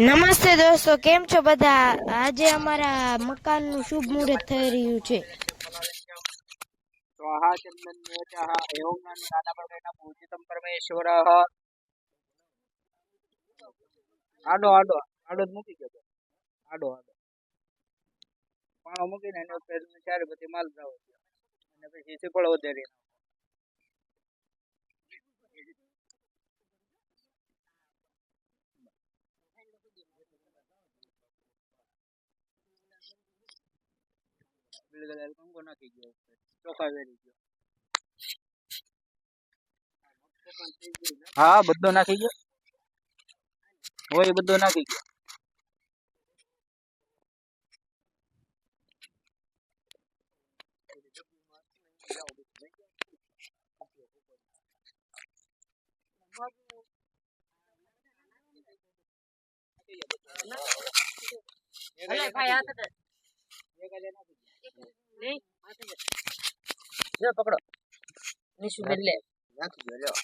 નમસ્તે દોસ્તો, કેમ છો બધા? આજે અમારા મકાનનું શુભ મુહૂર્ત થઈ રહ્યું છે. સ્વાહા પરમેશ્વરઃ આડો આડો આડો મૂકી ગયો આડો આડો પાણો મૂકીને એની પછી માલ જાવ અને પછી સીફળ વધારી બિલગલાલ કંકો નાખી ગયો ઉપર. ચોખા વેરી ગયો હા બધો નાખી ગયો હોય બધો નાખી ગયો જો પકડો નિશુ બેન લે નાખી દો લ્યો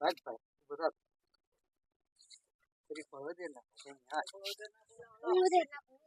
ભાગ બધા ફરી ફરવા દે ના ફરવા દે હા.